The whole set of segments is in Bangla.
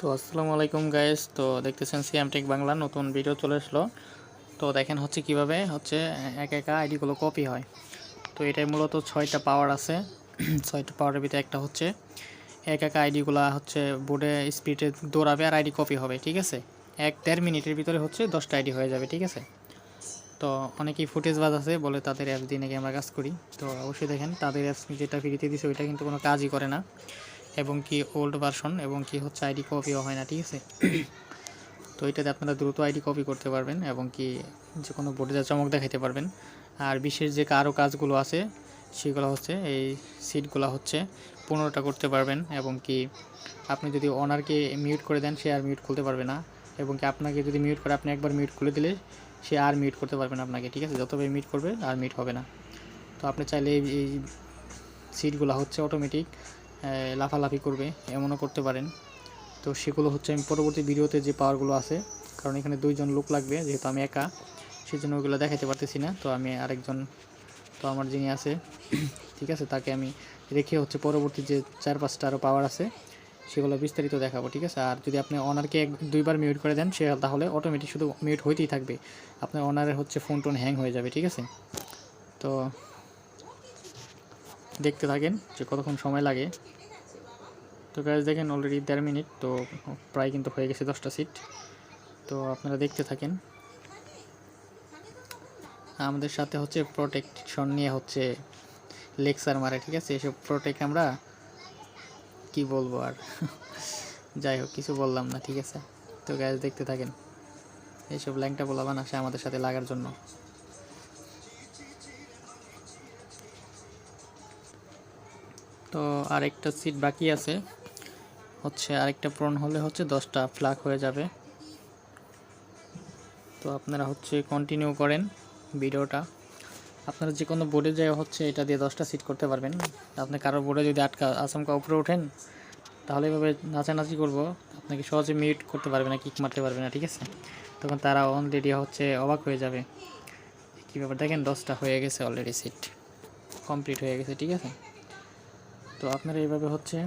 তো আসসালামু আলাইকুম গাইস তো দেখতেছেন সিএম টেক বাংলা, নতুন ভিডিও চলে আসলো। তো দেখেন হচ্ছে কীভাবে হচ্ছে এক একা আইডিগুলো কপি হয়। তো এটাই মূলত ছয়টা পাওয়ার আছে। ছয়টা পাওয়ারের ভিতরে একটা হচ্ছে এক একা আইডিগুলো হচ্ছে বোর্ডে স্পিডে দৌড়াবে আর আইডি কপি হবে, ঠিক আছে? এক দেড় মিনিটের ভিতরে হচ্ছে দশটা আইডি হয়ে যাবে, ঠিক আছে? তো অনেকেই ফুটেজ বাজ আছে, বলে তাদের অ্যাপস দিয়ে নাকি আমরা কাজ করি। তো অবশ্যই দেখেন, তাদের অ্যাপস যেটা ফ্রিতে দিছে, ওইটা কিন্তু কোনো কাজই করে না। এবং কি ওল্ড ভার্সন এবং কি হচ্ছে আইডি কপিও হয় না, ঠিক আছে? তো এটাতে আপনারা দ্রুত আইডি কপি করতে পারবেন এবং কি যে কোনো বোর্ডে যা চমক দেখাতে পারবেন। আর বিশেষ যে আরও কাজগুলো আছে, সেগুলো হচ্ছে এই সিটগুলো হচ্ছে পনেরোটা করতে পারবেন এবং কি আপনি যদি ওনারকে মিউট করে দেন, সে আর মিউট খুলতে পারবে না। এবং কি আপনাকে যদি মিউট করে, আপনি একবার মিউট খুলে দিলে সে আর মিউট করতে পারবে না আপনাকে, ঠিক আছে? যতবার মিউট করবে, আর মিউট হবে না। তো আপনি চাইলে এই সিটগুলো হচ্ছে অটোমেটিক লাফালাফি করবে, এমনও করতে পারেন। তো সেগুলো হচ্ছে আমি পরবর্তী ভিডিওতে যে পাওয়ারগুলো আছে, কারণ এখানে দুইজন লোক লাগবে, যেহেতু আমি একা সেই জন্য ওইগুলো দেখাতে পারতেছি না। তো আমি আরেকজন, তো আমার যিনি আছে, ঠিক আছে, তাকে আমি রেখে হচ্ছে পরবর্তী যে চার পাঁচটা আরও পাওয়ার আছে, সেগুলো বিস্তারিত দেখাবো, ঠিক আছে? আর যদি আপনি অনারকে এক, দুইবার মিউট করে দেন, সে তাহলে অটোমেটিক শুধু মিউট হইতেই থাকবে। আপনার অনারের হচ্ছে ফোন টোন হ্যাং হয়ে যাবে, ঠিক আছে? তো দেখতে থাকেন যে কতক্ষণ সময় লাগে। তো গাছ দেখেন অলরেডি দেড় মিনিট, তো প্রায় কিন্তু হয়ে গেছে দশটা সিট তো আপনারা দেখতে থাকেন। আমাদের সাথে হচ্ছে প্রোটেকশন নিয়ে হচ্ছে লেকচার মারে, ঠিক আছে? এসব প্রোটেক্ট আমরা কি বলব আর? যাই হোক, কিছু বললাম না, ঠিক আছে? তো গ্যাস দেখতে থাকেন। এইসব ল্যাংটা বলাবান আসে আমাদের সাথে লাগার জন্য। তো আরেকটা সিট বাকি আছে। হচ্ছে আরেকটা পূরণ হলে হচ্ছে দশটা ফ্লাগ হয়ে যাবে। তো আপনারা হচ্ছে কন্টিনিউ করেন ভিডিওটা। আপনারা যে কোনো বোর্ডে যায় হচ্ছে এটা দিয়ে দশটা সিট করতে পারবেন। আপনি কারও বোর্ডে যদি আটকা আচমকা উপরে ওঠেন, তাহলে এভাবে নাচানাচি করব। আপনাকে সহজে মিউট করতে পারবে না কিক মারতে পারবে না, ঠিক আছে? তখন তারা অলরেডি হচ্ছে অবাক হয়ে যাবে। কী ব্যাপার? দেখেন দশটা হয়ে গেছে অলরেডি সিট কমপ্লিট হয়ে গেছে, ঠিক আছে? তো আপনারা এইভাবে হচ্ছে।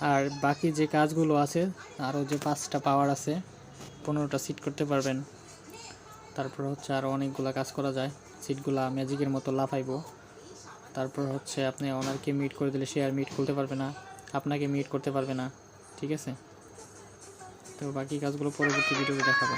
আর বাকি যে কাজগুলো আছে আরও যে পাঁচটা পাওয়ার আছে, পনেরোটা সিট করতে পারবেন। তারপর হচ্ছে আরও অনেকগুলো কাজ করা যায়। সিটগুলা ম্যাজিকের মতো লাফাইব। তারপর হচ্ছে আপনি ওনারকে মিট করে দিলে সে আর মিট খুলতে পারবে না। আপনাকে মিট করতে পারবে না। ঠিক আছে? তো বাকি কাজগুলো পরবর্তী ভিডিওতে দেখাবো।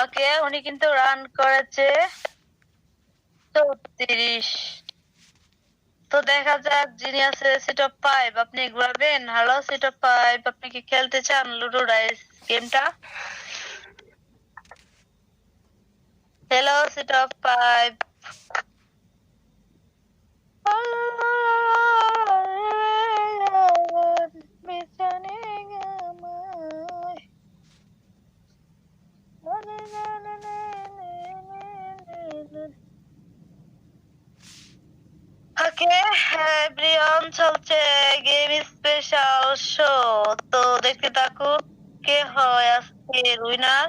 ওকে, উনি কিন্তু রান করেছে চৌত্রিশ। তো দেখা যাক, যিনি আছে সেটা পাইপ আপনি ঘুরাবেন? হ্যালো সেটা পাইপ আপনি কি খেলতে চান? লুডো রাইস গেমটা হ্যালো সেটা অফ ওকে ব্রিয়ন চলছে গেম স্পেশাল শো তো দেখতে থাকো কে হয় আজকে উইনার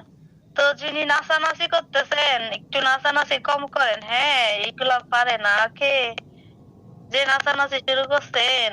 তো যিনি নাচানাচি করতেছেন, একটু নাচানাচি কম করেন। হ্যাঁ এগুলো পারে না। কে? যে নাচানাচি শুরু করছেন।